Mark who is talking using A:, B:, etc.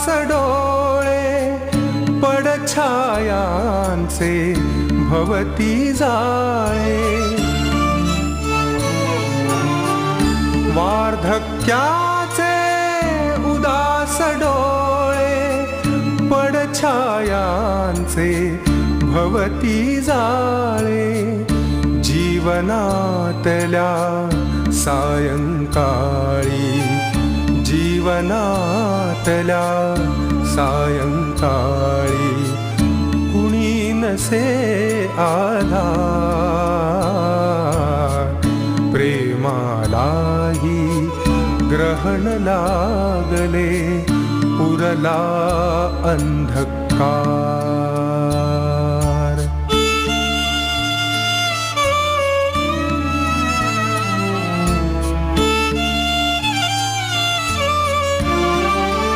A: उदास डोळे पडछायांचे भवती जाळे. वार्धक्याचे उदास डोळे पडछायांचे भवती जाळे. जीवनातल्या सायंकाळ जीवनातल्या सायंकाळी कुणी नसे आधार प्रेमालाही ग्रहण लागले पुरला अंधकार.